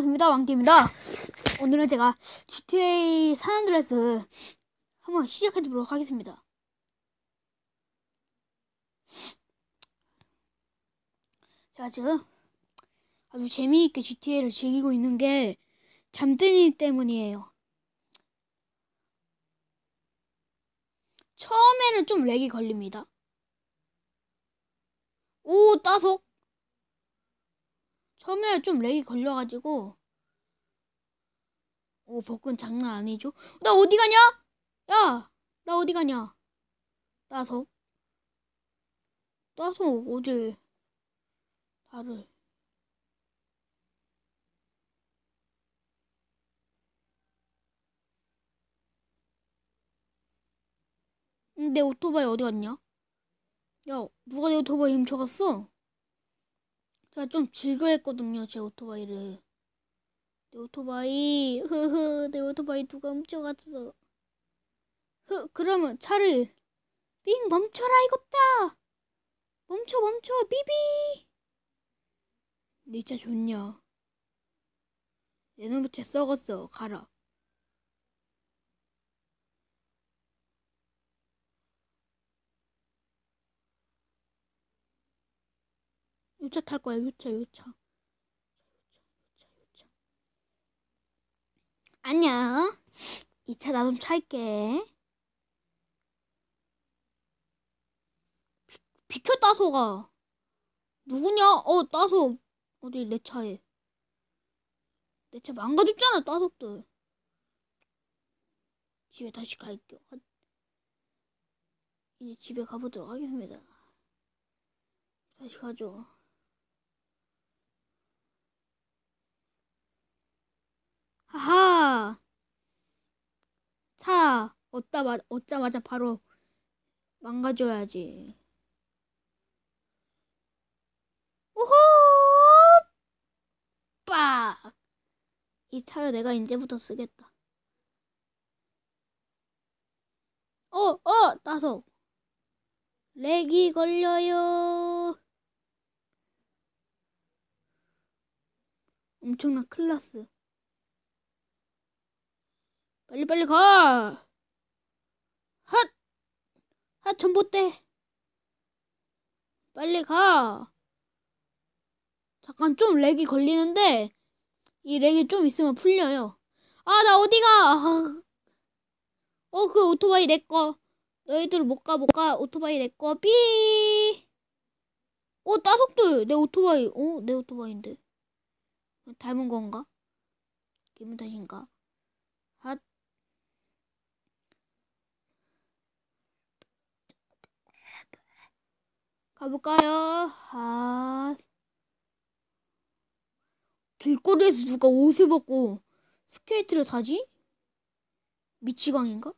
반갑습니다. 왕띠입니다. 오늘은 제가 GTA 산안드레스 한번 시작해 보도록 하겠습니다. 제가 지금 아주 재미있게 GTA를 즐기고 있는 게 잠들님 때문이에요. 처음에는 좀 렉이 걸립니다. 오, 따석. 처음에는 좀 렉이 걸려가지고 오 복근 장난 아니죠? 나 어디 가냐? 야! 나 어디 가냐? 따석 따석 어디 나를 응, 내 오토바이 어디 갔냐? 야, 누가 내 오토바이 훔쳐갔어? 제가 좀 즐거했거든요, 제 오토바이를. 내 오토바이, 흐흐, 내 오토바이 누가 훔쳐갔어. 흐, 그러면 차를 삥 멈춰라 이것다! 멈춰, 멈춰, 비비! 네 차 좋냐? 내 놈의 차 썩었어, 가라. 요차 탈 거야, 요차, 요차. 요차, 요차, 요차. 안녕. 이 차 나 좀 찰게. 비, 비켜, 따소가. 누구냐? 어, 따소. 어디, 내 차에. 내 차 망가졌잖아, 따석들. 집에 다시 갈게요. 이제 집에 가보도록 하겠습니다. 다시 가죠. 하하. 차 얻다 얻자마자 바로 망가져야지. 오호! 빠! 이 차를 내가 이제부터 쓰겠다. 어, 어, 따서. 렉이 걸려요. 엄청난 클라스. 빨리 빨리 가! 핫! 핫, 전봇대! 빨리 가! 잠깐 좀 렉이 걸리는데, 이 렉이 좀 있으면 풀려요. 아, 나 어디가! 아. 어, 그 오토바이 내꺼. 너희들 못 가, 못 가. 오토바이 내꺼. 삐! 어, 따석들! 내 오토바이. 어, 내 오토바이인데. 닮은 건가? 기분 탓인가? 핫. 가볼까요? 아. 길거리에서 누가 옷을 벗고 스케이트를 타지? 미치광인가?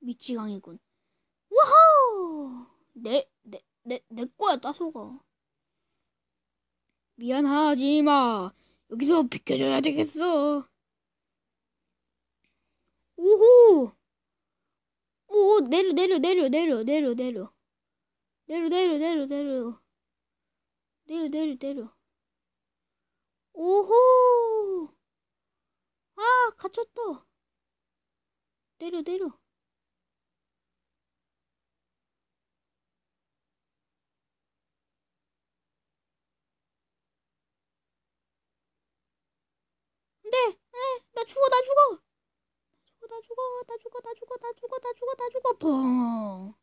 미치광이군. 와우! 내, 내, 내, 내 거야, 따소가. 미안하지 마. 여기서 비켜줘야 되겠어. 오호! 오, 내려, 내려, 내려, 내려, 내려, 내려. 내려, 내려, 내려, 내려. 내려, 내려, 내려. 오호! 아, 갇혔다. 내려, 내려. 네, 네, 나 죽어, 나 죽어. 나 죽어, 나 죽어, 나 죽어, 나 죽어, 나 죽어, 나 죽어, 펑.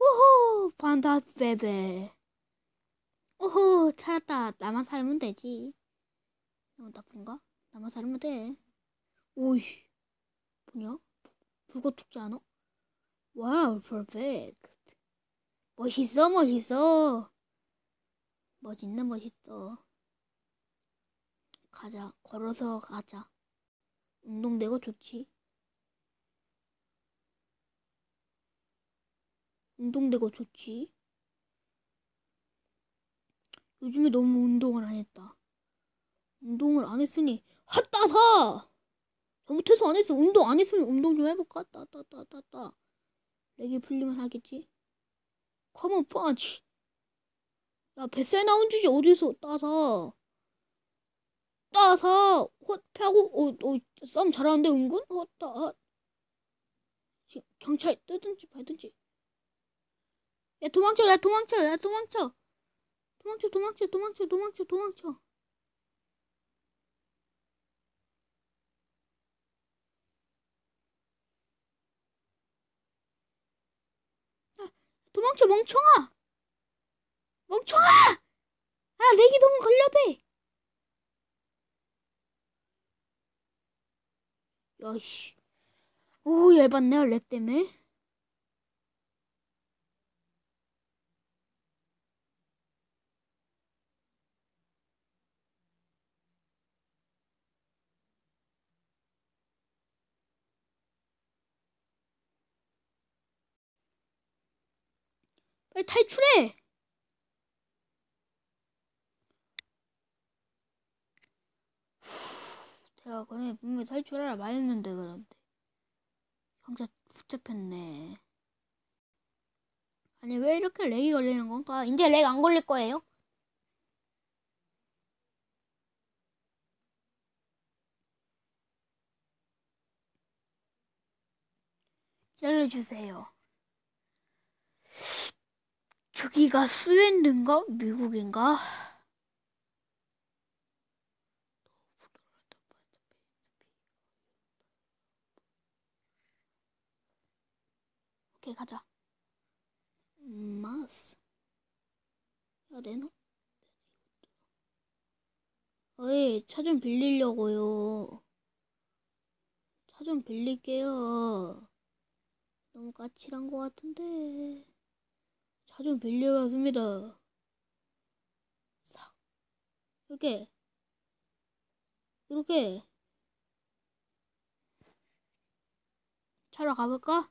우호, 판타스 베베. 오호, 찾았다. 나만 살면 되지. 너무 나쁜가? 나만 살면 돼. 오이, 뭐냐? 불꽃 죽지 않아? 와우, 퍼펙트. 멋있어, 멋있어. 멋있네, 멋있어. 가자, 걸어서 가자. 운동되고 좋지. 운동되고 좋지. 요즘에 너무 운동을 안 했다. 운동을 안 했으니 핫따사! 잘못해서 안 했어. 운동 안 했으면 운동 좀 해볼까? 따따따따따. 렉이 풀리면 하겠지. 커먼 펀치. 야, 뱃살 나온 주제 어디서 따서. 따서, 헛패하고, 어, 어, 싸움 잘하는데, 은근? 어, 따, 경찰 뜨든지 말든지. 야, 도망쳐, 야, 도망쳐, 야, 도망쳐. 도망쳐, 도망쳐, 도망쳐, 도망쳐, 도망쳐. 도망쳐 멍청아! 멍청아! 아 렉이 너무 걸려대 야씨. 오 열받네 렉 때문에 빨리 탈출해! 내가 그래 분명히 탈출하라 말했는데 그런데 형사 붙잡혔네 아니 왜 이렇게 렉이 걸리는 건가? 이제 렉 안 걸릴 거예요? 기다려주세요 저기가 스웨덴인가? 미국인가? 오케이 가자. 마스. 야 내놔. 어이 차 좀 빌리려고요. 차 좀 빌릴게요. 너무 까칠한 것 같은데 차 좀 빌리러 왔습니다. 싹. 이렇게. 이렇게. 차로 가볼까?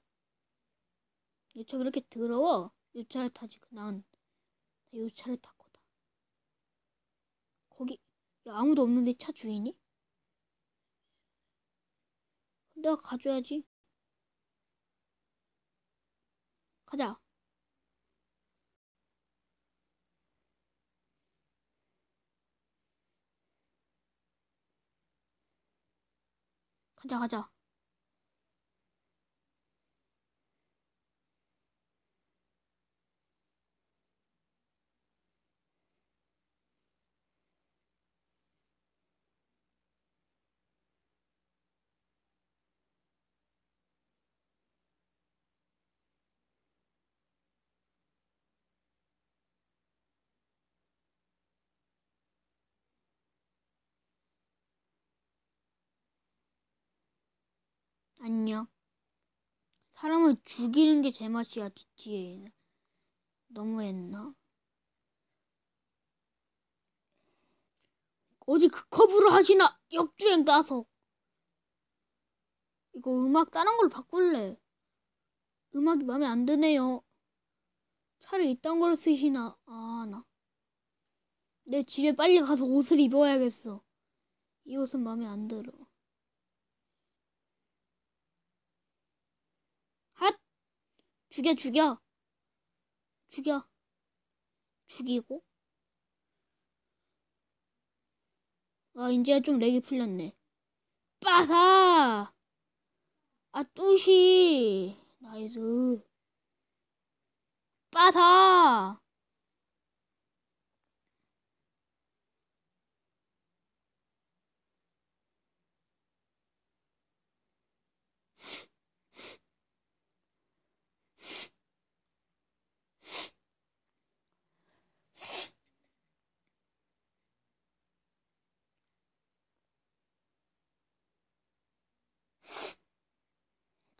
이차왜 이렇게 더러워? 이 차를 타지. 난 이 차를 탈 거다. 거기 야 아무도 없는데 차 주인이? 내가 가져야지. 가자 가자 가자 안녕. 사람을 죽이는 게 제맛이야, DTA는. 너무했나? 어디 그 커브를 하시나? 역주행 따서. 이거 음악 다른 걸로 바꿀래. 음악이 마음에 안 드네요. 차라리 이딴 걸 쓰시나? 아, 나. 내 집에 빨리 가서 옷을 입어야겠어. 이 옷은 마음에 안 들어. 죽여 죽여. 죽여. 죽이고. 아 이제 좀 렉이 풀렸네. 빠사! 아 뚜시! 나이스. 빠사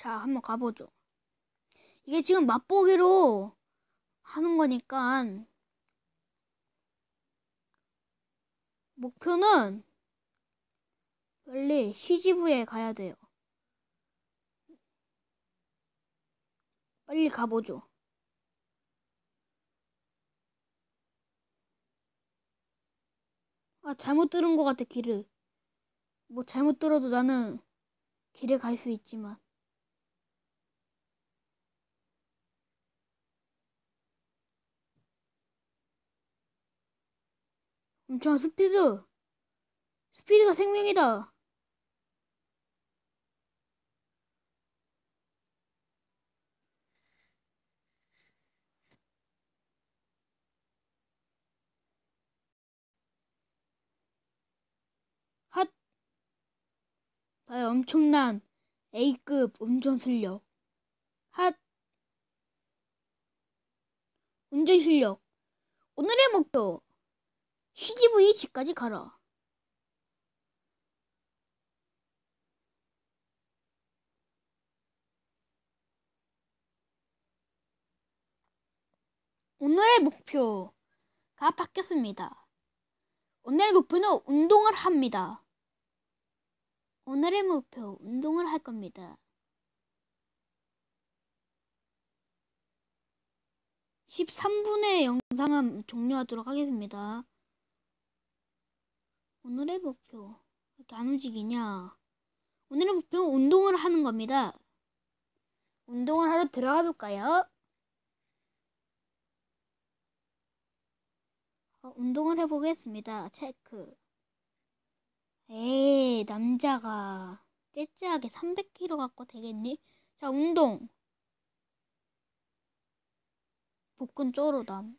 자, 한번 가보죠. 이게 지금 맛보기로 하는 거니까 목표는 빨리 CGV에 가야 돼요. 빨리 가보죠. 아, 잘못 들은 것 같아, 길을. 뭐 잘못 들어도 나는 길에 갈 수 있지만. 엄청난 스피드. 스피드가 생명이다. 핫! 나의 엄청난 A급 운전 실력. 핫! 운전 실력. 오늘의 목표. CGV 집까지 가라. 오늘의 목표가 바뀌었습니다. 오늘의 목표는 운동을 합니다. 오늘의 목표, 운동을 할 겁니다. 13분의 영상은 종료하도록 하겠습니다. 오늘의 목표, 왜 이렇게 안 움직이냐? 오늘의 목표는 운동을 하는 겁니다. 운동을 하러 들어가 볼까요? 어, 운동을 해보겠습니다. 체크. 에이, 남자가 째째하게 300kg 갖고 되겠니? 자, 운동. 복근 쪼르담.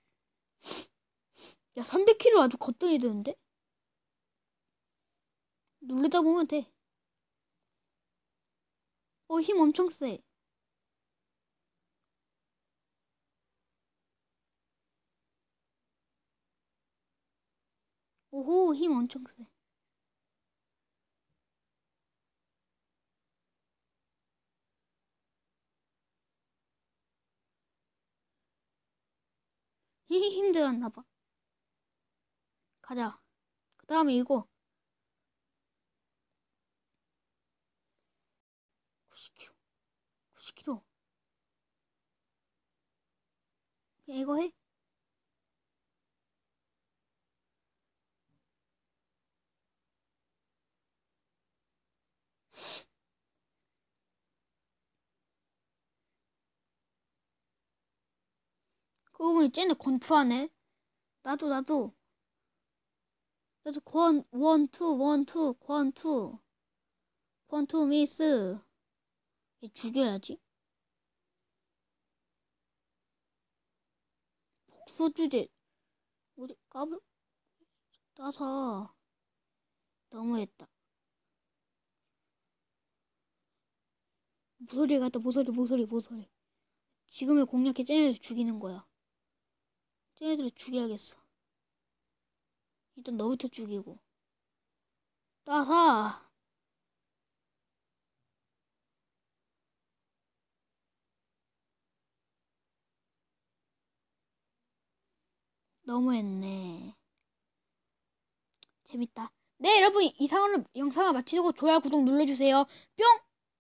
야, 300kg 아주 거뜬히 드는데? 누르다 보면 돼. 어, 힘 엄청 세. 오호, 힘 엄청 세. 히히 힘들었나 봐. 가자. 그 다음에 이거. 90kg. 90kg. 그냥 이거 해. 그거 보니 쟤네 권투하네. 나도 나도. 나도 권, 원, 투, 원, 투, 권, 투. 권, 투, 미스. 얘 죽여야지. 복서 주제. 우리 까불, 따서. 너무했다. 모서리 갔다, 모서리, 모서리, 모서리. 지금의 공략해 쟤네들 죽이는 거야. 쟤네들을 죽여야겠어. 일단 너부터 죽이고. 따사. 너무했네. 재밌다. 네, 여러분 이상으로 영상을 마치고 좋아요, 구독 눌러주세요. 뿅!